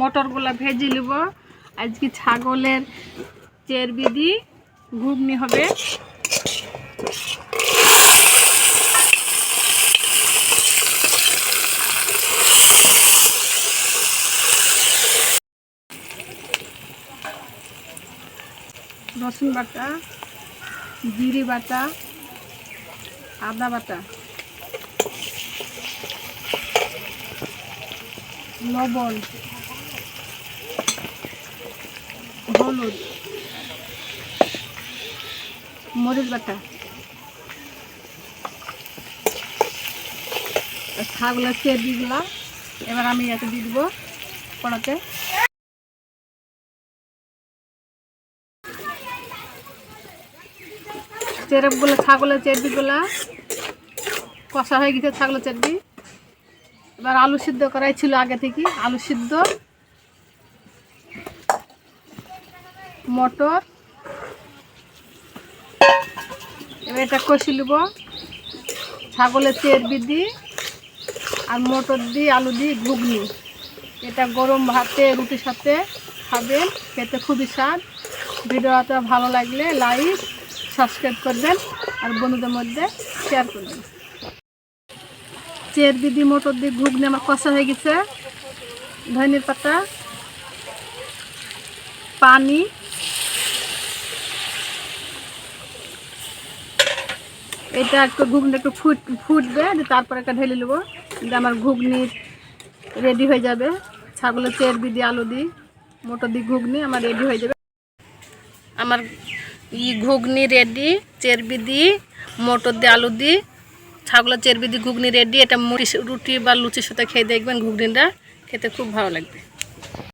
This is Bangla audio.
মটরগুলো ভেজে নিব। আজকে ছাগলের চেরবি দি ঘুগনি হবে। রসুন বাটা, জিরে বাটা, আদা বাটা, লবণ হলুদ মরিচ বাটা। আর ছাগলের চেরবিগুলা এবার আমি এতে দিয়ে দেবো কড়াতে। চেরবগুলো ছাগলের চেরবিগুলা কষা হয়ে গেছে ছাগলের চেরবি এবার আলু সিদ্ধ করাই ছিল আগে থেকে, আলু সিদ্ধ। মটর। এবার এটা কষি নেব। ছাগলের চেরবি দিই আর মটর দিই আলু দিই ঘুগনি। এটা গরম ভাতে, রুটির সাথে খাবেন। খেতে খুবই স্বাদ। ভিডিওটা ভালো লাগলে লাইক, সাবস্ক্রাইব করবেন আর বন্ধুদের মধ্যে শেয়ার করবেন। চের দিদি মটর দিয়ে ঘুগনি আমার কষা হয়ে গেছে। ধনের পাতা পানি এটা একটু ঘুগনি একটু ফুট, ফুটবে তারপর একটা ঢেলে নেব। দিয়ে আমার ঘুগনি রেডি হয়ে যাবে। ছাগলের চেরবি দিয়ে আলু দিই মোটর দিয়ে ঘুগনি আমার রেডি হয়ে যাবে। আমার ই ঘুগনি রেডি চেরবি দিই মোটর দিয়ে আলু দিই ছাগলের চেরবি দিয়ে ঘুগনি রেডি এটা মুড়ি, রুটি বা লুচির সাথে খেয়ে দেখবেন ঘুগনিটা। খেতে খুব ভালো লাগবে।